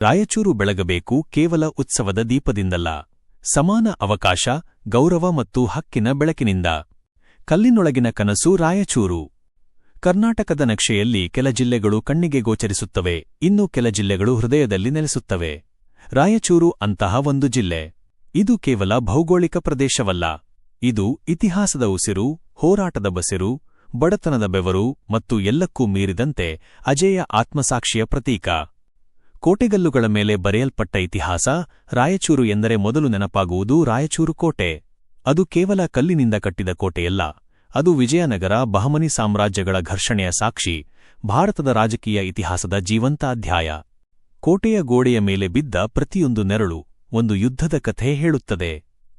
ರಾಯಚೂರು ಬೆಳಗಬೇಕು ಕೇವಲ ಉತ್ಸವದ ದೀಪದಿಂದಲ್ಲ. ಸಮಾನ ಅವಕಾಶ, ಗೌರವ ಮತ್ತು ಹಕ್ಕಿನ ಬೆಳಕಿನಿಂದ. ಕಲ್ಲಿನೊಳಗಿನ ಕನಸು ರಾಯಚೂರು. ಕರ್ನಾಟಕದ ನಕ್ಷೆಯಲ್ಲಿ ಕೆಲ ಜಿಲ್ಲೆಗಳು ಕಣ್ಣಿಗೆ ಗೋಚರಿಸುತ್ತವೆ, ಇನ್ನು ಕೆಲ ಜಿಲ್ಲೆಗಳು ಹೃದಯದಲ್ಲಿ ನೆಲೆಸುತ್ತವೆ. ರಾಯಚೂರು ಅಂತಹ ಒಂದು ಜಿಲ್ಲೆ. ಇದು ಕೇವಲ ಭೌಗೋಳಿಕ ಪ್ರದೇಶವಲ್ಲ. ಇದು ಇತಿಹಾಸದ ಉಸಿರು, ಹೋರಾಟದ ಬಸಿರು, ಬಡತನದ ಬೆವರು ಮತ್ತು ಎಲ್ಲಕ್ಕೂ ಮೀರಿದಂತೆ ಅಜೇಯ ಆತ್ಮಸಾಕ್ಷಿಯ ಪ್ರತೀಕ. ಕೋಟೆಗಲ್ಲುಗಳ ಮೇಲೆ ಬರೆಯಲ್ಪಟ್ಟ ಇತಿಹಾಸ ರಾಯಚೂರು ಎಂದರೆ ಮೊದಲು ನೆನಪಾಗುವುದು ರಾಯಚೂರು ಕೋಟೆ. ಅದು ಕೇವಲ ಕಲ್ಲಿನಿಂದ ಕಟ್ಟಿದ ಕೋಟೆಯಲ್ಲ, ಅದು ವಿಜಯನಗರ, ಬಹಮನಿ ಸಾಮ್ರಾಜ್ಯಗಳ ಘರ್ಷಣೆಯ ಸಾಕ್ಷಿ, ಭಾರತದ ರಾಜಕೀಯ ಇತಿಹಾಸದ ಜೀವಂತ ಅಧ್ಯಾಯ. ಕೋಟೆಯ ಗೋಡೆಯ ಮೇಲೆ ಬಿದ್ದ ಪ್ರತಿಯೊಂದು ನೆರಳು ಒಂದು ಯುದ್ಧದ ಕಥೆ ಹೇಳುತ್ತದೆ.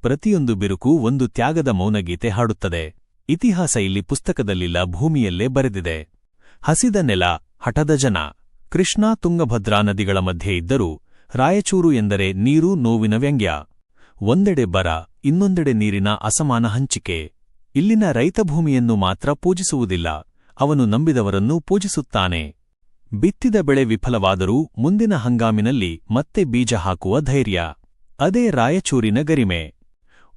ಪ್ರತಿಯೊಂದು ಬಿರುಕು ಒಂದು ತ್ಯಾಗದ ಮೌನಗೀತೆ ಹಾಡುತ್ತದೆ. ಇತಿಹಾಸ ಇಲ್ಲಿ ಪುಸ್ತಕದಲ್ಲಿಲ್ಲ, ಭೂಮಿಯಲ್ಲೇ ಬರೆದಿದೆ. ಹಸಿದ ನೆಲ, ಹಠದ ಜನ. ಕೃಷ್ಣಾ ತುಂಗಭದ್ರಾ ನದಿಗಳ ಮಧ್ಯೆ ಇದ್ದರೂ ರಾಯಚೂರು ಎಂದರೆ ನೀರು ನೋವಿನ ವ್ಯಂಗ್ಯ. ಒಂದೆಡೆ ಬರ, ಇನ್ನೊಂದೆಡೆ ನೀರಿನ ಅಸಮಾನ ಹಂಚಿಕೆ. ಇಲ್ಲಿನ ರೈತಭೂಮಿಯನ್ನು ಮಾತ್ರ ಪೂಜಿಸುವುದಿಲ್ಲ, ಅವನು ನಂಬಿದವರನ್ನು ಪೂಜಿಸುತ್ತಾನೆ. ಬಿತ್ತಿದ ಬೆಳೆ ವಿಫಲವಾದರೂ ಮುಂದಿನ ಹಂಗಾಮಿನಲ್ಲಿ ಮತ್ತೆ ಬೀಜ ಹಾಕುವ ಧೈರ್ಯ. ಅದೇ ರಾಯಚೂರಿನ ಗರಿಮೆ.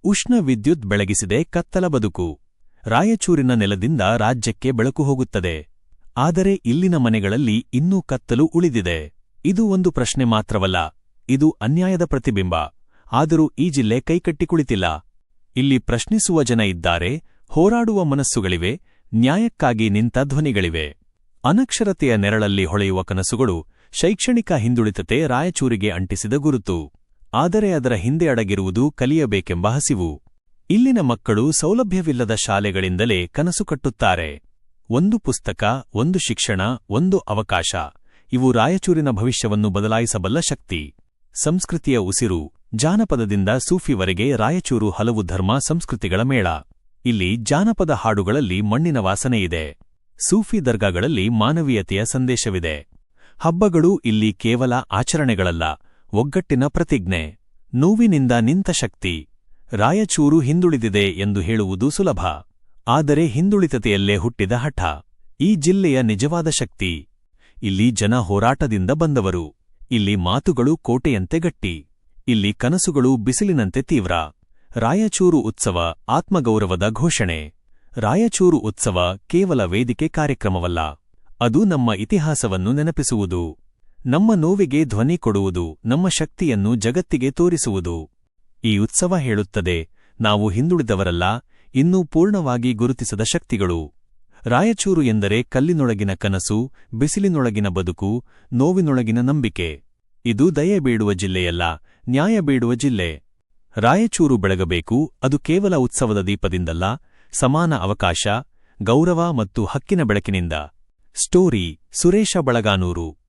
ಉಷ್ಣ ವಿದ್ಯುತ್ ಬೆಳಗಿಸಿದೆ ಕತ್ತಲ ಬದುಕು. ರಾಯಚೂರಿನ ನೆಲದಿಂದ ರಾಜ್ಯಕ್ಕೆ ಬೆಳಕು ಹೋಗುತ್ತದೆ. ಆದರೆ ಇಲ್ಲಿನ ಮನೆಗಳಲ್ಲಿ ಇನ್ನೂ ಕತ್ತಲು ಉಳಿದಿದೆ. ಇದು ಒಂದು ಪ್ರಶ್ನೆ ಮಾತ್ರವಲ್ಲ, ಇದು ಅನ್ಯಾಯದ ಪ್ರತಿಬಿಂಬ. ಆದರೂ ಈ ಜಿಲ್ಲೆ ಕೈಕಟ್ಟಿ ಕುಳಿತಿಲ್ಲ. ಇಲ್ಲಿ ಪ್ರಶ್ನಿಸುವ ಜನ ಇದ್ದಾರೆ, ಹೋರಾಡುವ ಮನಸ್ಸುಗಳಿವೆ, ನ್ಯಾಯಕ್ಕಾಗಿ ನಿಂತ ಧ್ವನಿಗಳಿವೆ. ಅನಕ್ಷರತೆಯ ನೆರಳಲ್ಲಿ ಹೊಳೆಯುವ ಕನಸುಗಳು, ಶೈಕ್ಷಣಿಕ ಹಿಂದುಳಿತತೆ ರಾಯಚೂರಿಗೆ ಅಂಟಿಸಿದ ಗುರುತು. ಆದರೆ ಅದರ ಹಿಂದೆ ಅಡಗಿರುವುದು ಕಲಿಯಬೇಕೆಂಬ ಹಸಿವು. ಇಲ್ಲಿನ ಮಕ್ಕಳು ಸೌಲಭ್ಯವಿಲ್ಲದ ಶಾಲೆಗಳಿಂದಲೇ ಕನಸು ಕಟ್ಟುತ್ತಾರೆ. ಒಂದು ಪುಸ್ತಕ, ಒಂದು ಶಿಕ್ಷಣ, ಒಂದು ಅವಕಾಶ. ಇವು ರಾಯಚೂರಿನ ಭವಿಷ್ಯವನ್ನು ಬದಲಾಯಿಸಬಲ್ಲ ಶಕ್ತಿ. ಸಂಸ್ಕೃತಿಯ ಉಸಿರು, ಜಾನಪದದಿಂದ ಸೂಫಿವರೆಗೆ ರಾಯಚೂರು ಹಲವು ಧರ್ಮ ಸಂಸ್ಕೃತಿಗಳ ಮೇಳ. ಇಲ್ಲಿ ಜಾನಪದ ಹಾಡುಗಳಲ್ಲಿ ಮಣ್ಣಿನ ವಾಸನೆಯಿದೆ. ಸೂಫಿ ದರ್ಗಾಗಳಲ್ಲಿ ಮಾನವೀಯತೆಯ ಸಂದೇಶವಿದೆ. ಹಬ್ಬಗಳು ಇಲ್ಲಿ ಕೇವಲ ಆಚರಣೆಗಳಲ್ಲ, ಒಗ್ಗಟ್ಟಿನ ಪ್ರತಿಜ್ಞೆ. ನೋವಿನಿಂದ ನಿಂತ ಶಕ್ತಿ. ರಾಯಚೂರು ಹಿಂದುಳಿದಿದೆ ಎಂದು ಹೇಳುವುದು ಸುಲಭ. ಆದರೆ ಹಿಂದುಳಿತತೆಯಲ್ಲೇ ಹುಟ್ಟಿದ ಹಠ. ಈ ಜಿಲ್ಲೆಯ ನಿಜವಾದ ಶಕ್ತಿ. ಇಲ್ಲಿ ಜನ ಹೋರಾಟದಿಂದ ಬಂದವರು. ಇಲ್ಲಿ ಮಾತುಗಳು ಕೋಟೆಯಂತೆ ಗಟ್ಟಿ. ಇಲ್ಲಿ ಕನಸುಗಳು ಬಿಸಿಲಿನಂತೆ ತೀವ್ರ. ರಾಯಚೂರು ಉತ್ಸವ ಆತ್ಮಗೌರವದ ಘೋಷಣೆ. ರಾಯಚೂರು ಉತ್ಸವ ಕೇವಲ ವೇದಿಕೆ ಕಾರ್ಯಕ್ರಮವಲ್ಲ. ಅದು ನಮ್ಮ ಇತಿಹಾಸವನ್ನು ನೆನಪಿಸುವುದು. ನಮ್ಮ ನೋವಿಗೆ ಧ್ವನಿ ಕೊಡುವುದು, ನಮ್ಮ ಶಕ್ತಿಯನ್ನು ಜಗತ್ತಿಗೆ ತೋರಿಸುವುದು. ಈ ಉತ್ಸವ ಹೇಳುತ್ತದೆ, ನಾವು ಹಿಂದುಳಿದವರಲ್ಲ ಇನ್ನೂ ಪೂರ್ಣವಾಗಿ ಗುರುತಿಸದ ಶಕ್ತಿಗಳು. ರಾಯಚೂರು ಎಂದರೆ ಕಲ್ಲಿನೊಳಗಿನ ಕನಸು, ಬಿಸಿಲಿನೊಳಗಿನ ಬದುಕು, ನೋವಿನೊಳಗಿನ ನಂಬಿಕೆ. ಇದು ದಯೆ ಬೇಡುವ ಜಿಲ್ಲೆಯಲ್ಲ, ನ್ಯಾಯ ಬೇಡುವ ಜಿಲ್ಲೆ. ರಾಯಚೂರು ಬೆಳಗಬೇಕು, ಅದು ಕೇವಲ ಉತ್ಸವದ ದೀಪದಿಂದಲ್ಲ, ಸಮಾನ ಅವಕಾಶ, ಗೌರವ ಮತ್ತು ಹಕ್ಕಿನ ಬೆಳಕಿನಿಂದ. ಸ್ಟೋರಿ, ಸುರೇಶ ಬಳಗಾನೂರು.